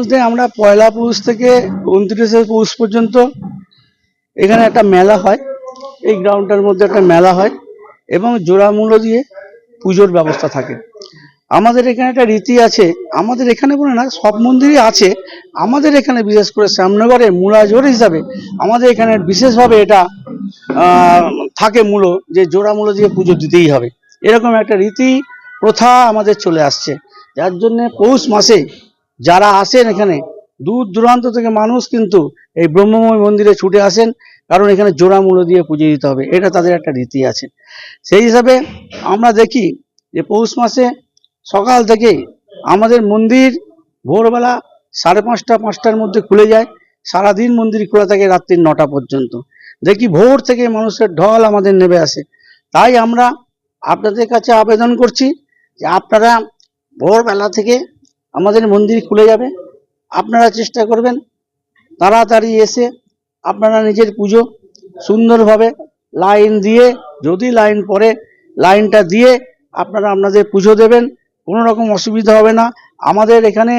বলতে আমরা পয়লা পৌষ থেকে উনত্রিশে পৌষ পর্যন্ত এখানে একটা মেলা হয়। এই গ্রাউন্ডটার মধ্যে একটা মেলা হয় এবং জোড়া মূল্য দিয়ে পুজোর ব্যবস্থা থাকে। আমাদের এখানে একটা রীতি আছে, আমাদের এখানে বলে না, সব মন্দিরই আছে। আমাদের এখানে বিশেষ করে শ্যামনগরে মূলা জোর হিসাবে আমাদের এখানে বিশেষভাবে এটা থাকে মূলো, যে জোড়া মূলো দিয়ে পুজো দিতেই হবে। এরকম একটা রীতি প্রথা আমাদের চলে আসছে। যার জন্যে পৌষ মাসে যারা আসেন এখানে, দূর দূরান্ত থেকে মানুষ কিন্তু এই ব্রহ্মময় মন্দিরে ছুটে আসেন, কারণ এখানে জোড়া মূল্য দিয়ে পুজো দিতে হবে, এটা তাদের একটা রীতি আছে। সেই হিসাবে আমরা দেখি যে পৌষ মাসে সকাল থেকে আমাদের মন্দির ভোরবেলা সাড়ে পাঁচটা, পাঁচটার মধ্যে খুলে যায়, সারাদিন মন্দির খোলা থাকে রাত্রি নটা পর্যন্ত। দেখি ভোর থেকে মানুষের ঢল আমাদের নেমে আসে। তাই আমরা আপনাদের কাছে আবেদন করছি যে আপনারা ভোরবেলা থেকে আমাদের মন্দির খুলে যাবে। আপনারা চেষ্টা করবেন তাড়াতাড়ি এসে আপনারা নিজের পুজো সুন্দরভাবে লাইন দিয়ে, যদি লাইন পড়ে, লাইনটা দিয়ে আপনারা আপনাদের পুজো দেবেন। কোনো রকম অসুবিধা হবে না। আমাদের এখানে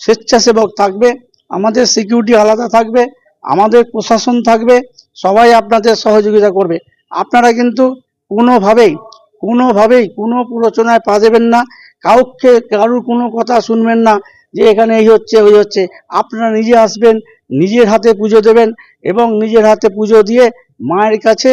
স্বেচ্ছাসেবক থাকবে, আমাদের সিকিউরিটি আলাদা থাকবে, আমাদের প্রশাসন থাকবে, সবাই আপনাদের সহযোগিতা করবে। আপনারা কিন্তু কোনোভাবেই কোনোভাবেই কোনো প্ররোচনায় পা দেবেন না। কাউকে, কারুর কোনো কথা শুনবেন না যে এখানে এই হচ্ছে, ওই হচ্ছে। আপনারা নিজে আসবেন, নিজের হাতে পুজো দেবেন এবং নিজের হাতে পুজো দিয়ে মায়ের কাছে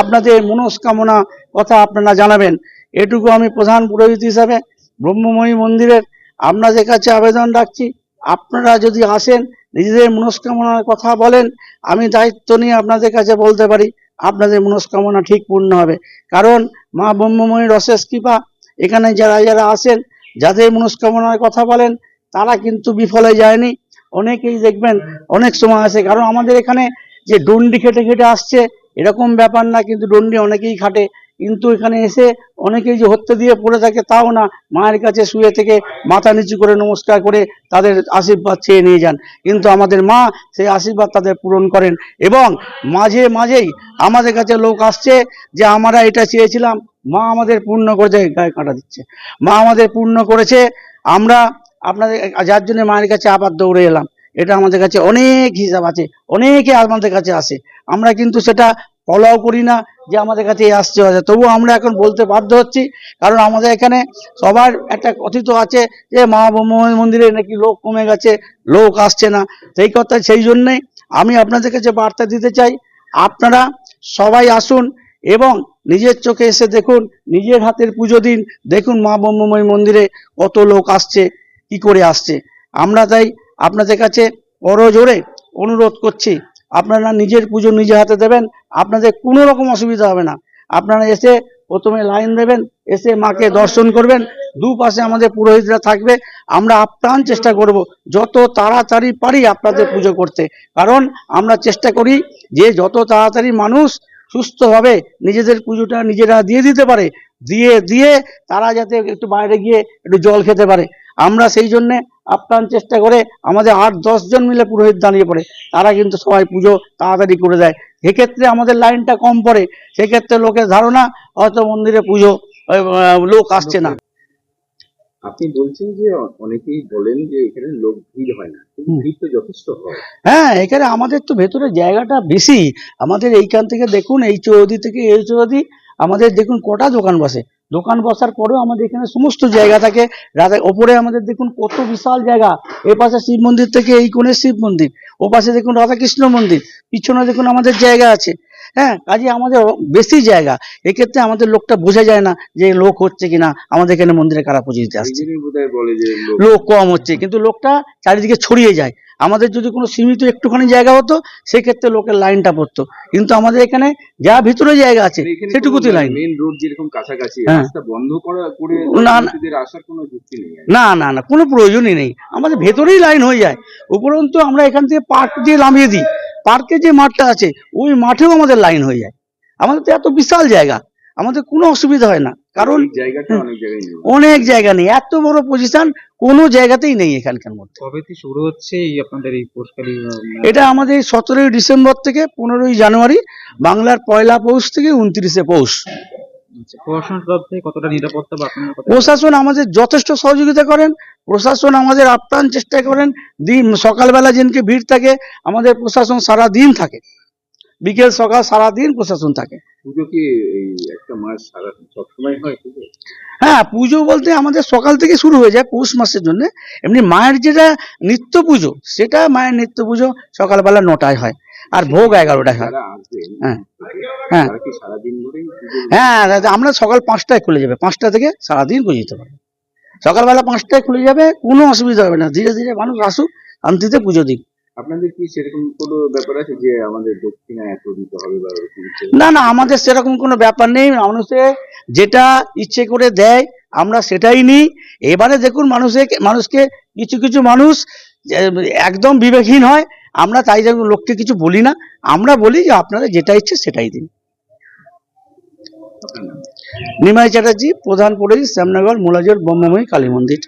আপনাদের মনস্কামনা কথা আপনারা জানাবেন। এটুকু আমি প্রধান পুরোহিত হিসাবে ব্রহ্মময়ী মন্দিরের আপনাদের কাছে আবেদন রাখছি। আপনারা যদি আসেন, নিজেদের মনস্কামনার কথা বলেন, আমি দায়িত্ব নিয়ে আপনাদের কাছে বলতে পারি, আপনাদের মনস্কামনা ঠিক পূর্ণ হবে। কারণ মা ব্রহ্মময়ীর অশেষ কৃপা এখানে যারা যারা আসেন যাদের মনস্কামনার কথা বলেন, তারা কিন্তু বিফলে যায়নি। অনেকেই দেখবেন অনেক সময় আসে কারণ আমাদের এখানে যে ডন্ডি খেটে খেটে আসছে, এরকম ব্যাপার না, কিন্তু ডন্ডি অনেকেই খাটে। কিন্তু এখানে এসে অনেকেই যে হত্যা দিয়ে পড়ে থাকে, তাও না। মায়ের কাছে শুয়ে থেকে মাথা নিচু করে নমস্কার করে তাদের আশীর্বাদ চেয়ে নিয়ে যান। কিন্তু আমাদের মা সেই আশীর্বাদ তাদের পূরণ করেন। এবং মাঝে মাঝেই আমাদের কাছে লোক আসছে যে, আমরা এটা চেয়েছিলাম মা আমাদের পূর্ণ করেছে, গায়ে কাঁটা দিচ্ছে। মা আমাদের পূর্ণ করেছে, আমরা আপনাদের, যার জন্য মায়ের কাছে আবার দৌড়ে এলাম। এটা আমাদের কাছে অনেক হিসাব আছে, অনেকে আমাদের কাছে আসে। আমরা কিন্তু সেটা ফলোও করি না যে আমাদের কাছে আসছে আছে তবু আমরা এখন বলতে বাধ্য হচ্ছি, কারণ আমাদের এখানে সবার একটা কথিত আছে যে মা মন্দিরে নাকি লোক কমে গেছে, লোক আসছে না। সেই কথা, সেই জন্যেই আমি আপনাদের কাছে বার্তা দিতে চাই, আপনারা সবাই আসুন এবং নিজের চোখে এসে দেখুন, নিজের হাতের পুজো দিন, দেখুন মা ব্রহ্মময় মন্দিরে কত লোক আসছে, কি করে আসছে। আমরা তাই আপনাদের কাছে জোরে অনুরোধ করছি, আপনারা নিজের পুজো নিজে হাতে দেবেন, আপনাদের কোনো রকম অসুবিধা হবে না। আপনারা এসে প্রথমে লাইন দেবেন, এসে মাকে দর্শন করবেন, দুপাশে আমাদের পুরোহিতরা থাকবে, আমরা আপ্রাণ চেষ্টা করব, যত তাড়াতাড়ি পারি আপনাদের পুজো করতে। কারণ আমরা চেষ্টা করি যে যত তাড়াতাড়ি মানুষ সুস্থভাবে নিজেদের পুজোটা নিজেরা দিয়ে দিতে পারে, দিয়ে দিয়ে তারা যাতে একটু বাইরে গিয়ে একটু জল খেতে পারে। আমরা সেই জন্যে আপ্রাণ চেষ্টা করে আমাদের আট জন মিলে পুরোহিত দাঁড়িয়ে পড়ে, তারা কিন্তু সবাই পুজো তাড়াতাড়ি করে দেয়। সেক্ষেত্রে আমাদের লাইনটা কম পড়ে, সেক্ষেত্রে লোকের ধারণা হয়তো মন্দিরে পুজো লোক আসছে না। আপনি বলছেন যে অনেকেই বলেন যে এখানে লোক ভিড় হয় না ভিড় তো যথেষ্ট হয়। হ্যাঁ এখানে আমাদের তো ভেতরে জায়গাটা বেশি। আমাদের এইখান থেকে দেখুন এই চৌদি থেকে এই চৌদি আমাদের দেখুন কটা দোকান বসে। দোকান বসার পরেও আমাদের এখানে সমস্ত জায়গা থাকে। রাধা ওপরে আমাদের দেখুন কত বিশাল জায়গা। এ পাশে শিব মন্দির থেকে এই কোণে শিব মন্দির। ও পাশে দেখুন রাধাকৃষ্ণ মন্দির। পিছনে দেখুন আমাদের জায়গা আছে। হ্যাঁ কাজে আমাদের বেশি জায়গা। এক্ষেত্রে আমাদের লোকটা বোঝা যায় না যে লোক হচ্ছে কিনা। আমাদের এখানে মন্দিরে কারা পুজো দিতে আসছে। লোক কম হচ্ছে। কিন্তু লোকটা চারিদিকে ছড়িয়ে যায়। আমাদের যদি কোনো সীমিত একটুখানি জায়গা হতো সেক্ষেত্রে লোকের লাইনটা পড়তো। কিন্তু আমাদের এখানে যা ভিতরে জায়গা আছে সেটুকুতে লাইন। মেন রোড যেরকম কাছাকাছি হ্যাঁ। রাস্তা বন্ধ করা করে না, আসার কোনো যুক্তি নেই না না না কোনো প্রয়োজনই নেই। আমাদের ভেতরেই লাইন হয়ে যায়। উপরন্তু আমরা এখান থেকে পার্ক দিয়ে নামিয়ে দিই। পার্কে যে মাঠটা আছে ওই মাঠেও আমাদের লাইন হয়ে যায়। আমাদের তো এত বিশাল জায়গা। আমাদের কোনো অসুবিধা হয় না। কারণ অনেক জায়গা নেই। এত বড় পজিশন কোনো জায়গাতেই নেই এখানকার মধ্যে। কবে থেকে শুরু হচ্ছে এই আপনাদের এই পোষকালী এটা আমাদের সতেরোই ডিসেম্বর থেকে পনেরোই জানুয়ারি বাংলার পয়লা পৌষ থেকে উনত্রিশে পৌষ। আচ্ছা, প্রশাসন আমাদের যথেষ্ট সহযোগিতা করেন। প্রশাসন আমাদের আপ্রাণ চেষ্টা করেন। দিন সকালবেলা যেদিনকে ভিড় থাকে আমাদের প্রশাসন সারা দিন থাকে। বিকেল সকাল সারা দিন প্রশাসন থাকে। পুজো কি এই একটা মাস সারা সবসময় হয় পুজো? হ্যাঁ পুজো বলতে আমাদের সকাল থেকে শুরু হয়ে যায় পৌষ মাসের জন্য। এমনি মায়ের যেটা নিত্য পুজো সেটা মায়ের নিত্য পুজো সকালবেলা নটায় হয় আর ভোগ এগারোটায় হয়। হ্যাঁ হ্যাঁ। হ্যাঁ আমরা সকাল পাঁচটায় খুলে যাবে। পাঁচটা থেকে সারাদিন পুজো দিতে পারবে। সকালবেলা পাঁচটায় খুলে যাবে কোনো অসুবিধা হবে না। ধীরে ধীরে মানুষ আসুক শান্তিতে পুজো দিক। আপনাদের কি সেরকম কোনো ব্যাপার আছে যে আমাদের দক্ষিণা এত দিতে হবে বা কিছু? না না আমাদের সেরকম কোনো ব্যাপার নেই। মানুষে যেটা ইচ্ছে করে দেয় আমরা সেটাই নিই। এবারে দেখুন মানুষে মানুষকে কিছু কিছু মানুষ যে, একদম বিবেকহীন হয়। আমরা তাই জন্য লোককে কিছু বলি না। আমরা বলি যে আপনারা যেটা ইচ্ছে সেটাই দিন। আপনার নাম? নিমাই চ্যাটার্জি প্রধান পুরোহিত শ্যামনগর মোলাজোর ব্রহ্মময়ী কালী মন্দির।